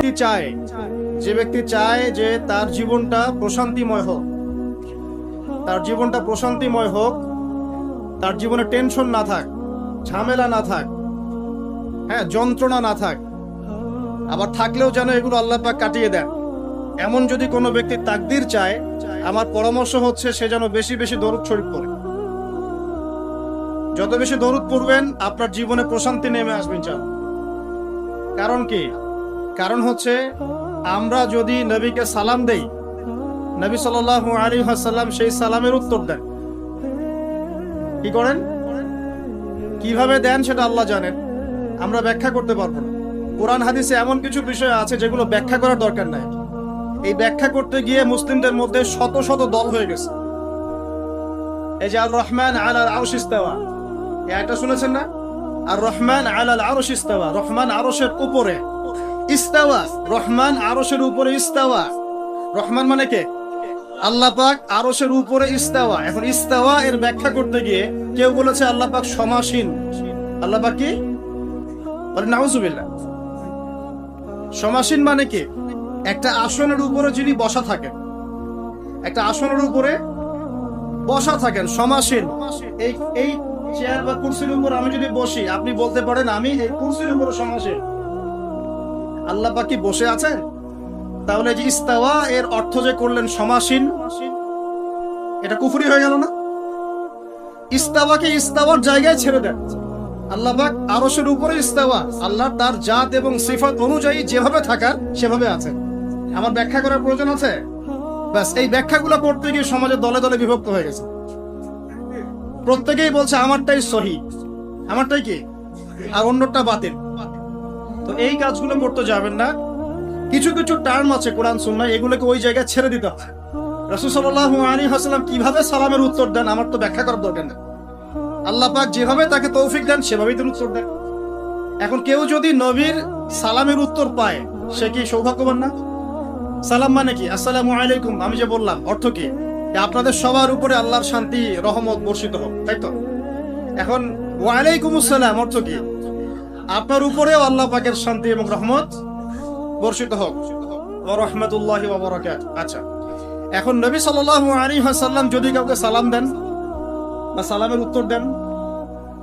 ব্যক্তি চায়। যে ব্যক্তি চায় যে তার জীবনটা প্রশান্তিময় হোক, তার জীবনটা প্রশান্তিময় হোক, তার জীবনে টেনশন না থাক, ঝামেলা না থাক হ্যাঁ যন্ত্রণা না থাক, আবার থাকলেও যেন এগুলো আল্লাহ পাক কাটিয়ে দেন। এমন যদি কোনো ব্যক্তি তাকদির চায়, আমার পরামর্শ হচ্ছে সে যেন বেশি বেশি দরুদ শরীফ পড়ে। যত বেশি দরুদ পড়বেন, আপনার জীবনে প্রশান্তি নেমে আসবেন চান কারণ কি? কারণ হচ্ছে, আমরা যদি নবীকে সালাম দেই, নবী সাল্লাহ আলী হাসাল্লাম সেই সালামের উত্তর দেন। কি করেন? কীভাবে দেন সেটা আল্লাহ জানেন। আমরা ব্যাখ্যা করতে পারব না। কোরআন হাদিসে এমন কিছু বিষয় আছে যেগুলো ব্যাখ্যা করার দরকার নাই। এই ব্যাখ্যা করতে গিয়ে মুসলিমদের মধ্যে শত শত দল হয়ে গেছে। এই যে আল রহমান আল আল আরশ ইস্তাওয়া। আয়টা শুনেছেন না? আর রহমান আল আল আরশ ইস্তাওয়া। রহমান আরশের উপরে। ইস্তাওয়া, রহমান আরশের উপরে ইস্তাওয়া। রহমান মানে কে? আল্লাহ পাক আরশের উপরে ইস্তাওয়া। এখন ইস্তাওয়া এর ব্যাখ্যা করতে গিয়ে কেউ বলেছে আল্লাহ পাক সমাসীন। আল্লাহ পাক কি? বলে নাউজুবিল্লাহ। সমাসীন মানে কি? একটা আসনের উপরে যিনি বসা থাকেন। একটা আসনের উপরে বসা থাকেন, সমাসীন। এই এই চেয়ার বা কুরসির উপর আমি যদি বসি, আপনি বলতে পারেন আমি এই কুরসির উপরে সমাসীন। আল্লাহ কি বসে আছেন? তাহলে যে ইস্তাওয়া, এর অর্থ যে করলেন সমাসীন, এটা কুফরি হয়ে গেল না? ইস্তাওয়াকে ইস্তাওয়ার জায়গায় ছেড়ে দেন। আল্লাহ পাক আরশের উপরে ইস্তাওয়া, আল্লাহ তার জাত এবং সিফাত অনুযায়ী যেভাবে থাকার, সেভাবে আছেন। আমার ব্যাখ্যা করার প্রয়োজন আছে? ব্যাস, এই ব্যাখ্যাগুলো করতে গিয়ে সমাজে দলে দলে বিভক্ত হয়ে গেছে। প্রত্যেকেই বলছে, আমারটাই সহি। আমারটাই কি? আর অন্যটা বাতিল। তো এই কাজগুলো করতে যাবেন না। কিছু কিছু টার্ম আছে কোরআন, সুন্নাহ, এগুলোকে ওই জায়গায় ছেড়ে দিতে হয় রাসূল সাল্লাল্লাহু আলাইহি ওয়াসাল্লাম কীভাবে সালামের উত্তর দেন, আমার তো ব্যাখ্যা করার দরকার নেই। আল্লাহ পাক যেভাবে তাকে তৌফিক দেন, সেভাবেই তিনি উত্তর দেন। এখন কেউ যদি নবীর সালামের উত্তর পায়, সে কি সৌভাগ্যবান না? সালাম মানে কি? আসসালামু আলাইকুম, আমি যে বললাম, অর্থ কি? আপনাদের সবার উপরে আল্লাহর শান্তি, রহমত বর্ষিত হোক, তাই তো? এখন, ওয়ালাইকুম আসসালাম, অর্থ কি? আপনার উপরেও আল্লাহ পাকের শান্তি এবং রহমত বর্ষিত হোক। রাহমাতুল্লাহি আচ্ছা এখন নবী সাল্লাল্লাহু আলাইহি ওয়াসাল্লাম যদি কাউকে সালাম দেন বা সালামের উত্তর দেন,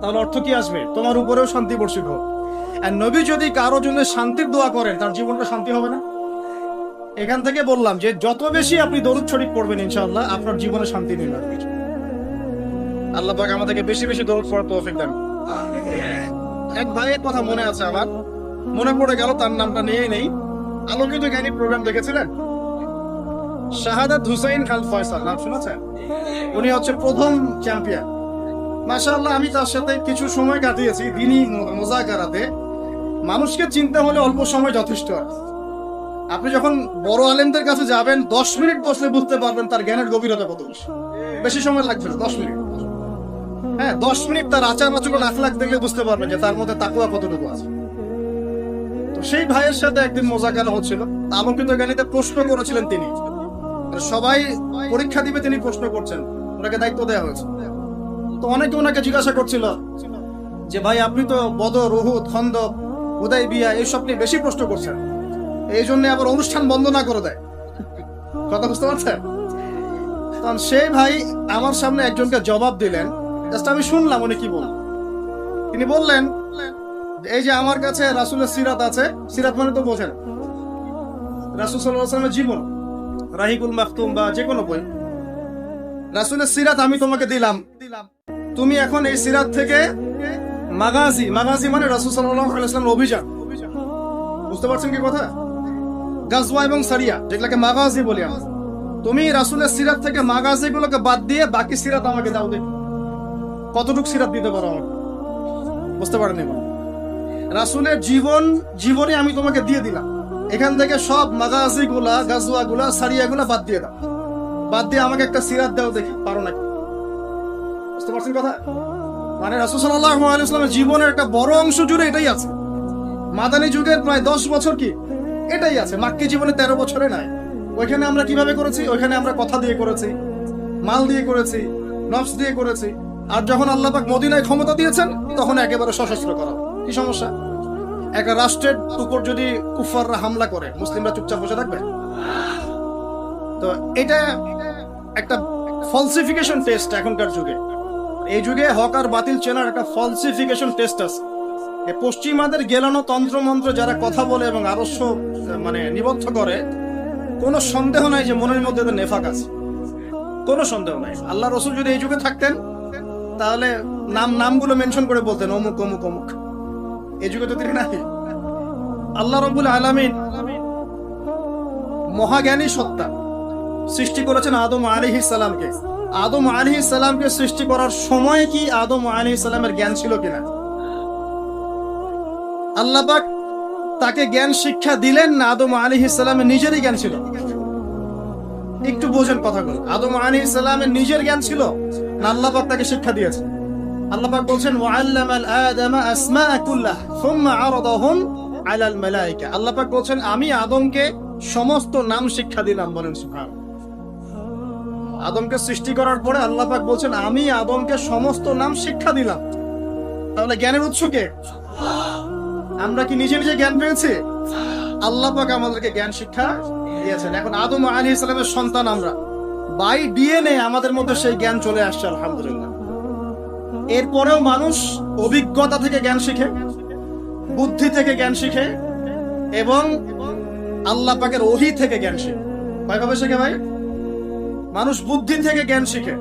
তাহলে অর্থ কি আসবে? তোমার উপরেও শান্তি বর্ষিত হোক। আর নবী যদি কারও জন্য শান্তির দোয়া করেন, তার জীবনটা শান্তি হবে না? এখান থেকে বললাম যে যত বেশি আপনি দরুদ শরীফ পড়বেন ইনশাআল্লাহ, আপনার জীবনে শান্তি কিছু। আল্লাহ পাক আমাদেরকে বেশি বেশি দরুদ পড়ার তৌফিক দেন। এক ভাইয়ের কথা মনে আছে আমার। মনে পড়ে গেল তার নামটা নিয়েই নেই। আলোকিত জ্ঞানী প্রোগ্রাম দেখেছিলেন? শাহাদাত হুসাইন খান ফয়সাল, নাম শুনেছেন? উনি হচ্ছে প্রথম চ্যাম্পিয়ন মাশাআল্লাহ, আমি তার সাথে কিছু সময় কাটিয়েছি দিনই মোজাকারাতে। মানুষকে চিনতে হলে অল্প সময় যথেষ্ট আপনি যখন বড় আলেমদের কাছে যাবেন, দশ মিনিট বসলে বুঝতে পারবেন তার জ্ঞানের গভীরতা কত বেশি। সময় লাগবে দশ মিনিট। হ্যাঁ দশ মিনিট তার আচার আচরণ আখলাখ দেখলে বুঝতে পারবেন যে তার মধ্যে তাকুয়া কতটুকু আছে। তো সেই ভাইয়ের সাথে একদিন মোজাকারা হচ্ছিল? আলোকিত জ্ঞানীতে প্রশ্ন করেছিলেন তিনি। সবাই পরীক্ষা দিবে তিনি প্রশ্ন করছেন। ওনাকে দায়িত্ব দেওয়া হয়েছে। তো অনেকে ওনাকে জিজ্ঞাসা করছিল যে, ভাই, আপনি তো বদর উহুদ খন্দ উদয় বিয়া এইসব নিয়ে বেশি প্রশ্ন করছেন। এই জন্য আবার অনুষ্ঠান বন্ধ না করে দেয়। কথা বুঝতে পারছেন? তখন সেই ভাই আমার সামনে একজনকে জবাব দিলেন। আমি শুনলাম, উনি কি বললেন তিনি বললেন, এই যে আমার কাছে রাসুলের সিরাত আছে, সিরাত মানে তো বোঝেন। রাসুল সাল্লাহ জীবন, রাহিকুল মাখতুম বা যে কোনো বই। রাসুলের সিরাত আমি তোমাকে দিলাম। দিলাম তুমি এখন এই সিরাত থেকে মাগাজি মাগাজি মানে রাসুল সাল্লাহ অভিযান। বুঝতে পারছেন কি কথা? গাজওয়া এবং সারিয়া, যেগুলোকে মাগাজি বলি আমরা। তুমি রাসুলের সিরাত থেকে মাগাজি গুলোকে বাদ দিয়ে বাকি সিরাত আমাকে দাও দেখি। কতটুকু সিরাত দিতে পারো আমাকে? বুঝতে পারেনি রাসুলের জীবন, জীবনে আমি তোমাকে দিয়ে দিলাম। এখান থেকে সব মাগাজি গুলা গাজুয়া গুলা সারিয়া গুলা বাদ দিয়ে দাও। বাদ দিয়ে আমাকে একটা সিরাত দাও দেখি, পারো নাকি? বুঝতে পারছেন কথা? মানে রাসুল সাল্লাহ আলাইসলামের জীবনের একটা বড় অংশ জুড়ে এটাই আছে। মাদানী যুগের প্রায় দশ বছর কি? এটাই আছে। মাক্কি জীবনে তেরো বছরে নাই। ওইখানে আমরা কীভাবে করেছি? ওইখানে আমরা কথা দিয়ে করেছি, মাল দিয়ে করেছি, নফস দিয়ে করেছি। আর যখন আল্লাহ পাক মদিনায় ক্ষমতা দিয়েছেন, তখন একেবারে সশস্ত্র করা। কি সমস্যা? একটা রাষ্ট্রের উপর যদি কুফাররা হামলা করে, মুসলিমরা চুপচাপ বসে থাকবে? তো এটা একটা ফলসিফিকেশন টেস্ট এখনকার যুগে। এই যুগে হক আর বাতিল চেনার একটা ফলসিফিকেশন টেস্ট আছে। পশ্চিমাদের গেলানো তন্ত্রমন্ত্র যারা কথা বলে এবং আদর্শ মানে নিবদ্ধ করে, কোনো সন্দেহ নাই যে মনের মধ্যে নেফাক আছে। কোনো সন্দেহ নাই। আল্লাহ রসুল যদি এই যুগে থাকতেন তাহলে নাম নামগুলো মেনশন করে বলতেন, অমুক অমুক অমুক। এই যুগে তো তিনি নাই। আল্লাহ রবুল আলমিন মহাজ্ঞানী সত্তা সৃষ্টি করেছেন আদম আলী সালামকে। আদম আলী সালামকে সৃষ্টি করার সময় কি আদম আলী সালামের জ্ঞান ছিল কিনা? আল্লাপাক তাকে জ্ঞান শিক্ষা দিলেন না, আদম আলী সালামের নিজেরই জ্ঞান ছিল। একটু বোঝেন কথাগুলো। আদম আলী সালামের নিজের জ্ঞান ছিল? আল্লাহ তাকে শিক্ষা দিয়েছে আল্লাহ পাক বলছেন ওয়াল্লামাল আদামা আসমাআ কুল্লাহ সুম্মা আরাদাহুম আলাল মালায়েকা আল্লাহ বলছেন, আমি আদমকে সমস্ত নাম শিক্ষা দিলাম, বলেন সুবহান আদমকে সৃষ্টি করার পরে আল্লাহ পাক বলছেন, আমি আদমকে সমস্ত নাম শিক্ষা দিলাম। তাহলে জ্ঞানের উৎস কে? আমরা কি নিজে নিজে জ্ঞান পেয়েছি? আল্লাপাক আমাদেরকে জ্ঞান শিক্ষা দিয়েছেন। এখন আদম আলী ইসলামের সন্তান আমরা। বাই ডিএনএ আমাদের মধ্যে সেই জ্ঞান চলে আসছে, আলহামদুলিল্লাহ। এরপরেও মানুষ অভিজ্ঞতা থেকে জ্ঞান শিখে, বুদ্ধি থেকে জ্ঞান শিখে, এবং আল্লাহ পাকের ওহি থেকে জ্ঞান শিখে। কয়ভাবে শেখে ভাই? মানুষ বুদ্ধি থেকে জ্ঞান শিখে।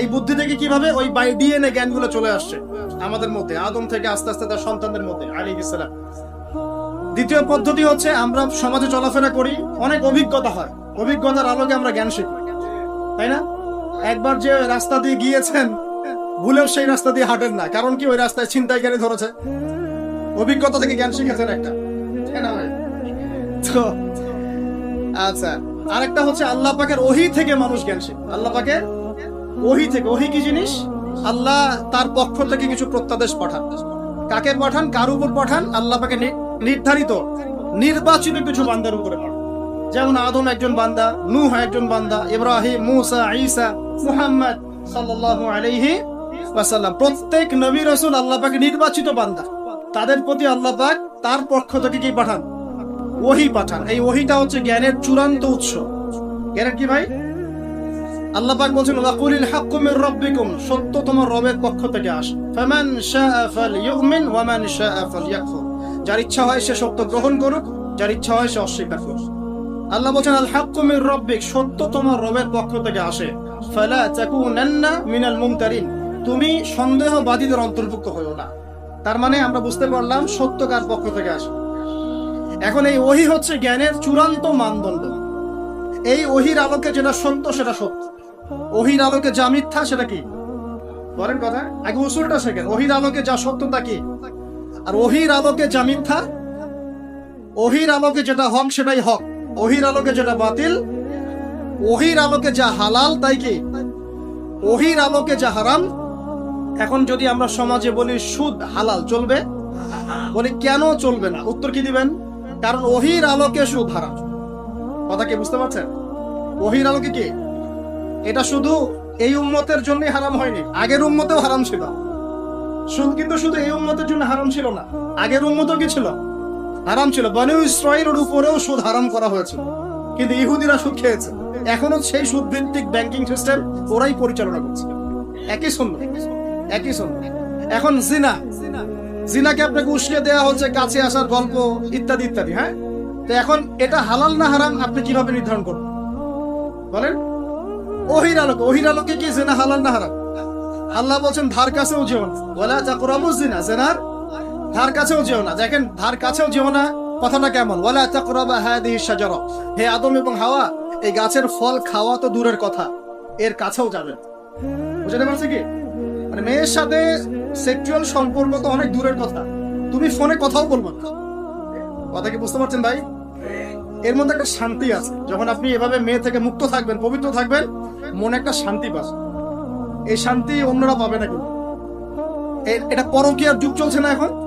এই বুদ্ধি থেকে কীভাবে? ওই বাই ডিএনএ জ্ঞানগুলো চলে আসছে আমাদের মধ্যে, আদম থেকে আস্তে আস্তে তার সন্তানদের মধ্যে আলী ইসলাম দ্বিতীয় পদ্ধতি হচ্ছে আমরা সমাজে চলাফেরা করি, অনেক অভিজ্ঞতা হয়। অভিজ্ঞতার আলোকে আমরা জ্ঞান শিখি। তাই না? একবার যে রাস্তা দিয়ে গিয়েছেন, ভুলেও সেই রাস্তা দিয়ে হাঁটেন না। কারণ কি? ওই রাস্তায় ছিনতাইকারী ধরেছে। অভিজ্ঞতা থেকে জ্ঞান শিখেছেন একটা? তো আচ্ছা। আরেকটা হচ্ছে আল্লাহ পাকের ওহি থেকে মানুষ জ্ঞান শিখে। আল্লাহ পাকের ওহি থেকে। ওহি কি জিনিস? আল্লাহ তার পক্ষ থেকে কিছু প্রত্যাদেশ পাঠান। কাকে পাঠান? কার উপর পাঠান? আল্লাহ পাকে নির্ধারিত, নির্বাচিত কিছু বান্দার উপরে পাঠান। যেমন আদম একজন বান্দা, নূহ একজন বান্দা, ইব্রাহিম, মুসা, ঈসা, মুহাম্মদ সাল্লাল্লাহু আলাইহি ওয়াসাল্লাম। প্রত্যেক নবী রাসূল আল্লাহ পাকে নির্বাচিত বান্দা। তাদের প্রতি আল্লাহ পাক তার পক্ষ থেকে কি পাঠান? ওহি পাঠান। এই ওহিটা হচ্ছে জ্ঞানের চূড়ান্ত উৎস। জ্ঞানের কি ভাই? আল্লাহ পাক বলছেন ওয়াকুলিল হাক্কু মির সত্য তোমার রবের পক্ষ থেকে আসে। ফামান শাআ ফালইউমিন ওয়া মান শাআ ফালইয়াকফুর যার ইচ্ছা হয় সে সত্য গ্রহণ করুক, যার ইচ্ছা হয় সে অস্বীকার করুক। আল্লাহ বলছেন আল হাক্কু মির রাব্বিক সত্য তোমার রবের পক্ষ থেকে আসে। ফালা তাকুনান্না মিনাল মুমতারিন। তুমি সন্দেহবাদীদের অন্তর্ভুক্ত হইও না। তার মানে আমরা বুঝতে পারলাম সত্য কার পক্ষ থেকে আসে। এখন এই ওহি হচ্ছে জ্ঞানের চূড়ান্ত মানদণ্ড। এই ওহির আলোকে যেটা সত্য, সেটা সত্য। ওহির আলোকে যা মিথ্যা, সেটা কি? বলেন কথা। আগে উসুলটা শেখেন। ওহির আলোকে যা সত্য তা কি? আর ওহির আলোকে যা মিথ্যা? ওহির আলোকে যেটা হক, সেটাই হক। ওহির আলোকে যেটা বাতিল, ওহির আলোকে যা হালাল, তাই কি? ওহির আলোকে যা হারাম, এখন যদি আমরা সমাজে বলি সুদ হালাল, চলবে? বলি কেন চলবে না? উত্তর কি দিবেন? কারণ ওহির আলোকে সুদ হারাম। কথা কি বুঝতে পারছেন? ওহির আলোকে কি? এটা শুধু এই উম্মতের জন্যই হারাম হয়নি, আগের উম্মতেও হারাম ছিল। সুদ, কিন্তু শুধু এই উম্মতের জন্য হারাম ছিল না, আগের উম্মতও কি ছিল? হারাম ছিল। বনু ইসরায়েলের উপরেও সুদ হারাম করা হয়েছিল। কিন্তু ইহুদিরা সুদ খেয়েছে। এখনও সেই সুদ ভিত্তিক ব্যাংকিং সিস্টেম ওরাই পরিচালনা করছে। একই শূন্য একই শূন্য এখন জিনা। জিনাকে আপনাকে উস্কে দেওয়া হচ্ছে, কাছে আসার গল্প, ইত্যাদি ইত্যাদি হ্যাঁ? তো এখন এটা হালাল না হারাম আপনি কীভাবে নির্ধারণ করবেন? বলেন। ওহির আলোকে। ওহির আলোকে কি জেনা হালাল না হারাম? আল্লাহ বলছেন, ধার কাছেও যেও না। বলা তাকরাবু জিনা। জেনার ধার কাছেও যেও না। দেখেন, ধার কাছেও যেও না। কথাটা কেমন? ওয়ালা তাকরাবা হাদিহি শাজারা। হে আদম এবং হাওয়া, এই গাছের ফল খাওয়া তো দূরের কথা। এর কাছেও যাবেন। বুঝতে পারছি কি? মানে মেয়ের সাথে সেক্সুয়াল সম্পর্ক তো অনেক দূরের কথা। তুমি ফোনে কথাও বলব না। কথা কি বুঝতে পারছেন ভাই? এর মধ্যে একটা শান্তি আছে। যখন আপনি এভাবে মেয়ে থেকে মুক্ত থাকবেন, পবিত্র থাকবেন, মনে একটা শান্তি পাচ্ছে এই শান্তি অন্যরা পাবে না কিন্তু। এটা পরকীয়ার যুগ চলছে না এখন?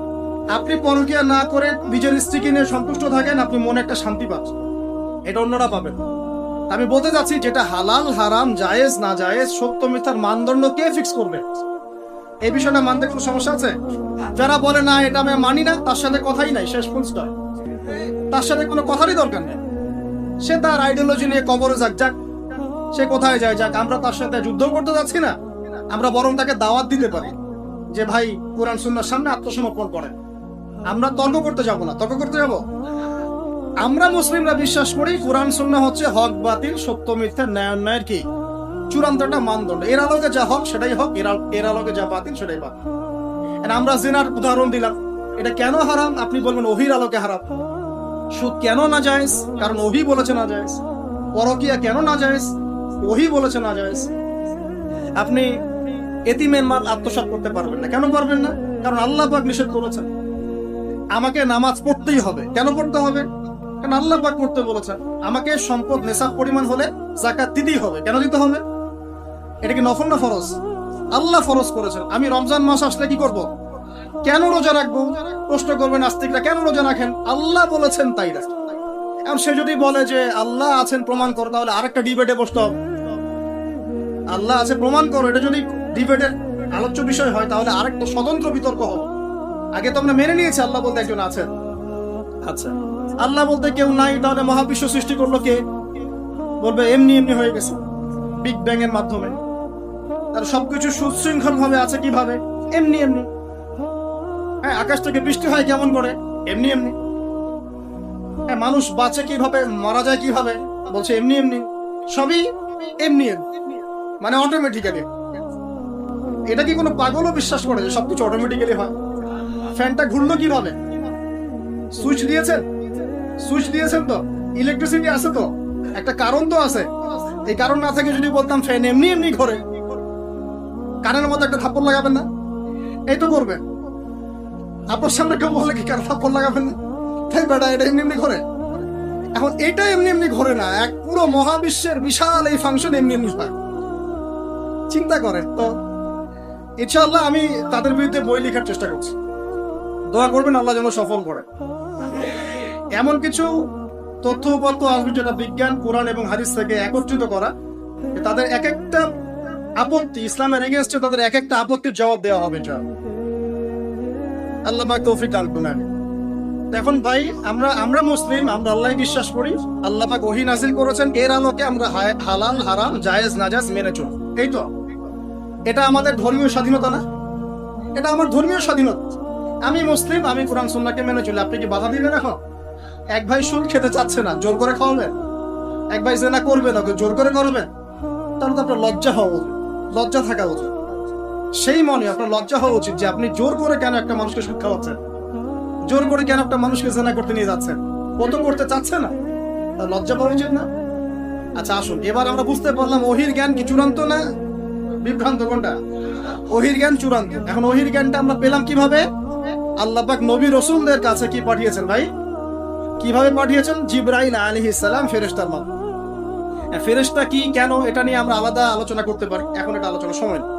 আপনি পরকীয়া না করে নিজের স্ত্রীকে নিয়ে সন্তুষ্ট থাকেন, আপনি মনে একটা শান্তি পাচ্ছেন এটা অন্যরা পাবেন। আমি বলতে চাচ্ছি, যেটা হালাল, হারাম, জায়েজ, না জায়েজ, সত্য, মিথ্যার মানদণ্ড কে ফিক্স করবে? এই বিষয়টা মানতে কোনো সমস্যা আছে? যারা বলে, না, এটা আমি মানি না, তার সাথে কথাই নাই, শেষ পুরস্কার তার সাথে কোনো কথারই দরকার নেই। সে তার আইডিওলজি নিয়ে কবরে যাক যাক, সে কোথায় যায়, যাক, আমরা তার সাথে যুদ্ধ করতে যাচ্ছি না। আমরা বরং তাকে দাওয়াত দিতে পারি। যে ভাই কোরআন, সুন্নার সামনে আত্মসমর্পণ করেন। আমরা তর্ক করতে যাব না। তর্ক করতে যাব? আমরা মুসলিমরা বিশ্বাস করি কোরআন, সুন্নাহ হচ্ছে হক, বাতিল, সত্য, মিথ্যা, ন্যায়, অন্যায়ের কি? চূড়ান্ত একটা মানদণ্ড। এর আলোকে যা হক সেটাই হক, এর আলোকে যা বাতিল সেটাই বাতিল। আমরা জেনার উদাহরণ দিলাম। এটা কেন হারাম? আপনি বলবেন ওহির আলোকে হারাম। সুদ কেন না জায়েজ কারণ ওহি বলেছে না জায়েজ পরকিয়া কেন না জায়েজ ওহি বলেছে না জায়েজ আপনি এতিমের মাল আত্মসাৎ করতে পারবেন না। কেন পারবেন না? কারণ আল্লাহ পাক নিষেধ করেছেন। আমাকে নামাজ পড়তেই হবে। কেন পড়তে হবে? কারণ আল্লাহ পাক করতে বলেছেন, আমাকে সম্পদ নেশাব পরিমাণ হলে জাকাত দিতেই হবে। কেন দিতে হবে? এটা কি নফল না ফরজ? আল্লাহ ফরজ করেছেন। আমি রমজান মাস আসলে কি করব? কেন রোজা রাখব? প্রশ্ন করবেন নাস্তিকরা, কেন রোজা রাখেন? আল্লাহ বলেছেন তাই রাখ এখন সে যদি বলে যে আল্লাহ আছেন, প্রমাণ করো, তাহলে আরেকটা ডিবেটে বসতে হবে। আল্লাহ আছে, প্রমাণ করো। এটা যদি ডিবেটের আলোচ্য বিষয় হয়, তাহলে আরেকটা স্বতন্ত্র বিতর্ক হবে। আগে তো আমরা মেনে নিয়েছি আল্লাহ বলতে একজন আছেন আচ্ছা। আল্লাহ বলতে কেউ নাই তাহলে মহাবিশ্ব সৃষ্টি করল কে? বলবে এমনি এমনি হয়ে গেছে বিগ ব্যাং এর মাধ্যমে। তার সবকিছু সুশৃঙ্খল ভাবে আছে কীভাবে? এমনি এমনি। হ্যাঁ আকাশ থেকে বৃষ্টি হয় কেমন করে? এমনি এমনি। হ্যাঁ মানুষ বাঁচে কীভাবে মারা যায় কীভাবে? বলছে এমনি এমনি। সবই এমনি এমনি। মানে অটোমেটিক্যালি এটা কি কোনো পাগলও বিশ্বাস করে যে সবকিছু অটোমেটিক্যালি হয়? ফ্যানটা ঘুরলো কীভাবে? সুইচ দিয়েছেন? সুইচ দিয়েছেন তো? ইলেকট্রিসিটি আছে তো? একটা কারণ তো আছে। এই কারণ না থাকে যদি বলতাম ফ্যান এমনি এমনি ঘরে। কানের মতো একটা থাপ্পড় লাগাবেন না? এই তো করবেন। আপনার সামনে কেউ বলে কি কার থাপ্পড় লাগাবেন না? তাই বেটা, এটা এমনি এমনি ঘরে। এখন এটা এমনি এমনি ঘরে না, এক পুরো মহাবিশ্বের বিশাল এই ফাংশন এমনি এমনি হয়। চিন্তা করেন তো। ইনশাআল্লাহ আমি তাদের বিরুদ্ধে বই লেখার চেষ্টা করছি। দোয়া করবেন, আল্লাহ যেন সফল করে। এমন কিছু তথ্য উপাত্ত আসবে যেটা বিজ্ঞান, কোরআন এবং হাদিস থেকে একত্রিত করা তাদের এক একটা আপত্তি, ইসলামের এগেনস্টে তাদের এক একটা আপত্তির জবাব দেওয়া হবে এটা আল্লাহ তৌফিক করুন এখন ভাই, আমরা আমরা মুসলিম, আমরা আল্লাহ বিশ্বাস করি, আল্লাহ পাক ওহী নাজিল করেছেন, এর আলোকে আমরা হালাল, হারাম, জায়েজ, নাজাজ মেনে চলি এই তো, এটা আমাদের ধর্মীয় স্বাধীনতা না? এটা আমার ধর্মীয় স্বাধীনতা। আমি মুসলিম, আমি কোরআন সুন্নাহকে মেনে চলি। আপনি কি বাধা দিবেন এখন? এক ভাই সুদ খেতে চাচ্ছে না, জোর করে খাওয়াবেন। এক ভাই জেনা করবে না জোর করে করবেন। তাহলে তো আপনার লজ্জা হওয়া উচিত, লজ্জা থাকা উচিত। সেই মনে আপনার লজ্জা হওয়া উচিত যে আপনি জোর করে কেন একটা মানুষকে সুদ খাওয়াচ্ছেন? জোর করে কেন একটা মানুষকে জেনা করতে নিয়ে যাচ্ছেন? কত করতে চাচ্ছে না। লজ্জা পাওয়া উচিত না? আচ্ছা আসুন। এবার আমরা বুঝতে পারলাম ওহির জ্ঞান কি চূড়ান্ত না বিভ্রান্ত কোনটা? ওহির জ্ঞান চূড়ান্ত। এখন ওহির জ্ঞানটা আমরা পেলাম কীভাবে? আল্লাহ পাক নবী রসুলদের কাছে কি পাঠিয়েছেন ভাই? কীভাবে পাঠিয়েছেন? জিব্রাইল আলি ইসালাম ফেরেস্তার মাধ্যমে। ফেরেস্তা কি, কেন? এটা নিয়ে আমরা আলাদা আলোচনা করতে পারি। এখন এটা আলোচনা সময়। নেই।